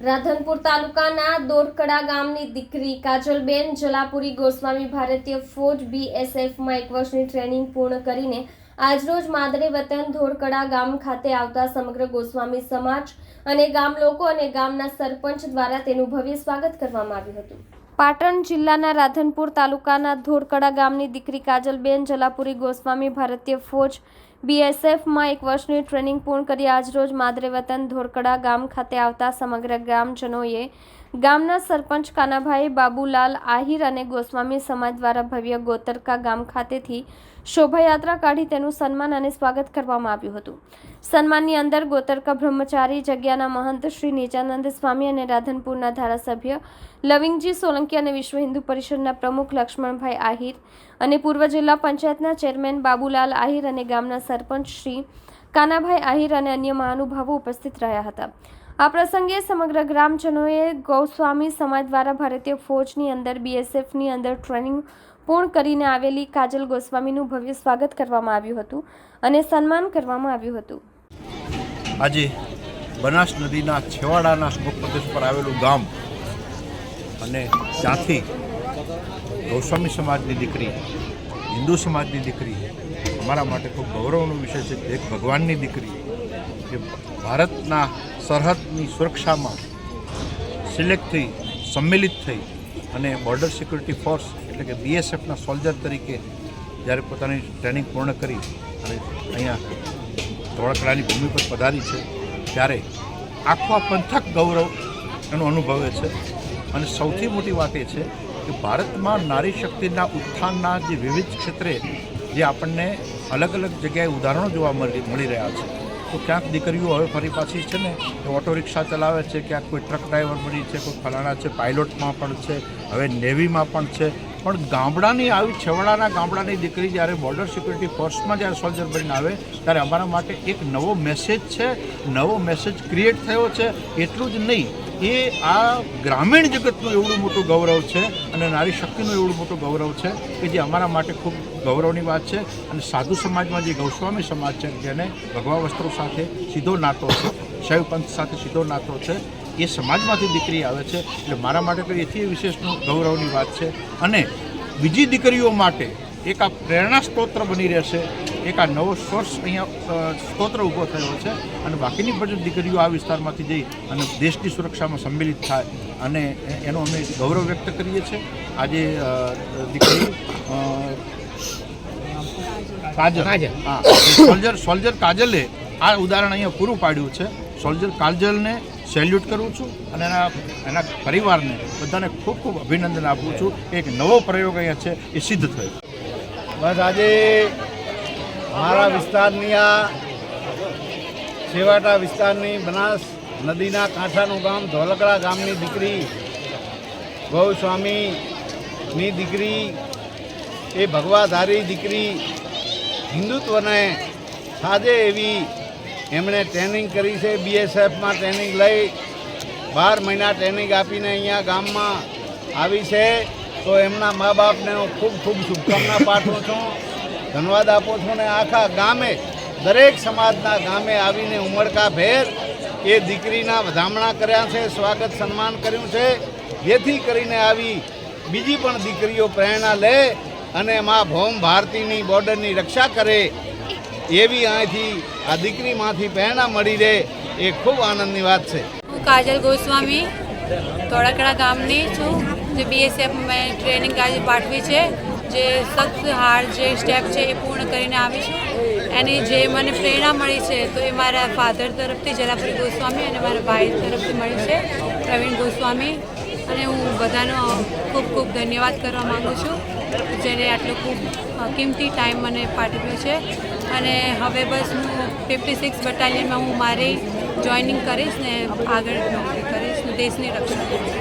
રાધનપુર તાલુકાના દોરકડા ગામની દીકરી કાજલબેન જલાપુરી ગોસ્વામી ભારતીય ફોજ બીએસએફમાં એક વર્ષની ટ્રેનિંગ પૂર્ણ કરીને આજરોજ માદરે વતન ધોરકડા ગામ ખાતે આવતા સમગ્ર ગોસ્વામી સમાજ અને ગામ લોકો અને ગામના સરપંચ દ્વારા તેનું ભવ્ય સ્વાગત કરવામાં આવ્યું હતું. પાટણ જિલ્લાના રાધનપુર તાલુકાના ધોરકડા ગામની દીકરી કાજલબેન જલાપુરી ગોસ્વામી ભારતીય ફોજ બીએસએફમાં એક વર્ષની ટ્રેનિંગ પૂર્ણ કરી આજરોજ માદરે વતન ધોરકડા ગામ ખાતે આવતા સમગ્ર ગ્રામજનોએ ગામના સરપંચ કાનાભાઈ બાબુલાલ આહિર અને ગોસ્વામી સમાજ દ્વારા ભવ્ય ગોતરકા ગામ ખાતેથી શોભાયાત્રા કાઢી તેનું સન્માન અને સ્વાગત કરવામાં આવ્યું હતું. સન્માનની અંદર ગોતરકા બ્રહ્મચારી જગ્યાના મહંત શ્રી નીચાનંદ સ્વામી અને રાધનપુરના ધારાસભ્ય લવિંગજી સોલંકી અને વિશ્વ હિન્દુ પરિષદના પ્રમુખ લક્ષ્મણભાઈ આહિર અને પૂર્વ જિલ્લા પંચાયતના ચેરમેન બાબુલાલ આહિર અને ગામના સરપંચ શ્રી કાનાભાઈ આહિર અને અન્ય મહાનુભાવો ઉપસ્થિત રહ્યા હતા. આ પ્રસંગે સમગ્ર ગ્રામજનોએ ગૌસ્વામી સમાજ દ્વારા ભારતીય ફોજની અંદર બીએસએફની અંદર ટ્રેનિંગ પૂર્ણ કરીને આવેલી કાજલ ગોસ્વામીનું ભવ્ય સ્વાગત કરવામાં આવ્યું હતું અને સન્માન કરવામાં આવ્યું હતું. આજે બનાસ નદીના છેવાડાના સ્મુખ પ્રદેશ પર આવેલું ગામ અને ત્યાંથી ગૌસ્વામી સમાજની દીકરી, હિન્દુ સમાજની દીકરી, અમારા માટે ખૂબ ગૌરવનો વિષય છે એક ભગવાનની દીકરી જે ભારતના સરહદની સુરક્ષામાં સિલેક્ટ થઈ, સંમેલિત થઈ અને બોર્ડર સિક્યુરિટી ફોર્સ એટલે કે બીએસએફના સોલ્જર તરીકે જ્યારે પોતાની ટ્રેનિંગ પૂર્ણ કરી અને અહીંયા ધોળકડાની ભૂમિ પર પધારી છે, ત્યારે આખો પંથક ગૌરવ એનું અનુભવે છે. અને સૌથી મોટી વાત એ છે કે ભારતમાં નારી શક્તિના ઉત્થાનના જે વિવિધ ક્ષેત્રે જે આપણને અલગ અલગ જગ્યાએ ઉદાહરણો જોવા મળી મળી રહ્યા છે. તો ક્યાંક દીકરીઓ હવે ફરી પાછી છે ને, એ ઓટો રિક્ષા ચલાવે છે, ક્યાંક કોઈ ટ્રક ડ્રાઈવર બની છે, કોઈ ફલાણા છે, પાયલોટમાં પણ છે, હવે નેવીમાં પણ છે. પણ ગામડાની આવી છેવાડાના ગામડાની દીકરી જ્યારે બોર્ડર સિક્યુરિટી ફોર્સમાં જ્યારે સોલ્જર બનીને આવે, ત્યારે અમારા માટે એક નવો મેસેજ છે, નવો મેસેજ ક્રિએટ થયો છે. એટલું જ નહીં, એ આ ગ્રામીણ જગતનું એવડું મોટું ગૌરવ છે અને નારી શક્તિનું એવડું મોટું ગૌરવ છે કે જે અમારા માટે ખૂબ ગૌરવની વાત છે અને સાધુ સમાજમાં જે ગૌસ્વામી સમાજ છે જેને ભગવા વસ્ત્રો સાથે સીધો નાતો છે, શૈવ પંથ સાથે સીધો નાતો છે, એ સમાજમાંથી દીકરી આવે છે. એટલે મારા માટે તો એથી વિશેષનું ગૌરવની વાત છે. અને બીજી દીકરીઓ માટે એક આ પ્રેરણા સ્ત્રોત્ર બની રહેશે. એક આ નવો સોર્સ અહીંયા સ્તોત્ર ઊભો થયો છે. અને બાકીની બધી દીકરીઓ આ વિસ્તારમાંથી જઈ અને દેશની સુરક્ષામાં સંમેલિત થાય અને એનો અમે ગૌરવ વ્યક્ત કરીએ છીએ. આજે દીકરી કાજલ. હા. સોલ્જર સોલ્જર કાજલે આ ઉદાહરણ અહીંયા પૂરું પાડ્યું છે. સોલ્જર કાજલને સેલ્યુટ કરું છું અને એના એના પરિવારને બધાને ખૂબ ખૂબ અભિનંદન આપું છું. એક નવો પ્રયોગ અહીંયા છે એ સિદ્ધ થયો. બસ આજે મારા વિસ્તારની આ છેવાટા વિસ્તારની બનાસ નદીના કાંઠાનું ગામ ધોલકડા ગામની દીકરી ગૌસ્વામીની દીકરી એ ભગવાધારી દીકરી હિન્દુત્વને સાજે એવી એમણે ટ્રેનિંગ કરી છે બીએસએફમાં ટ્રેનિંગ લઈ, બાર મહિના ટ્રેનિંગ આપીને અહીંયા ગામમાં આવી છે. તો એમના મા બાપને હું ખૂબ ખૂબ શુભકામના પાઠવું છું. ધન્યવાદ આપું છું ને આખા ગામે, દરેક સમાજના ગામે આવીને ઉમળકા ભેર એ દીકરીના વધામણા કર્યા છે, સ્વાગત સન્માન કર્યું છે. જેથી કરીને આવી બીજી પણ દીકરીઓ પ્રેરણા લે અને મા ભૌમ ભારતીની બોર્ડરની રક્ષા કરે, એવી અહીંથી આ દીકરીમાંથી પ્રેરણા મળી રહે, એ ખૂબ આનંદની વાત છે. હું કાજલ ગોસ્વામી, ધોળાકડા ગામની છું, જે બીએસએફ મેં ટ્રેનિંગ આજે પાઠવી છે, જે સખ્ત હાર, જે સ્ટેપ છે એ પૂર્ણ કરીને આવી છું. એની જે મને પ્રેરણા મળી છે, તો એ મારા ફાધર તરફથી, જલાપુરી ગોસ્વામી અને મારા ભાઈ તરફથી મળી છે, પ્રવીણ ગોસ્વામી. અને હું બધાનો ખૂબ ખૂબ ધન્યવાદ કરવા માગું છું જેને આટલો ખૂબ કિંમતી ટાઈમ મને પાઠવ્યો છે. અને હવે બસ હું ફિફ્ટી સિક્સ બટાલિયનમાં હું મારી જોઈનિંગ કરીશ ને આગળ નોકરી કરીશ. દેશની રક્ષા કરીશ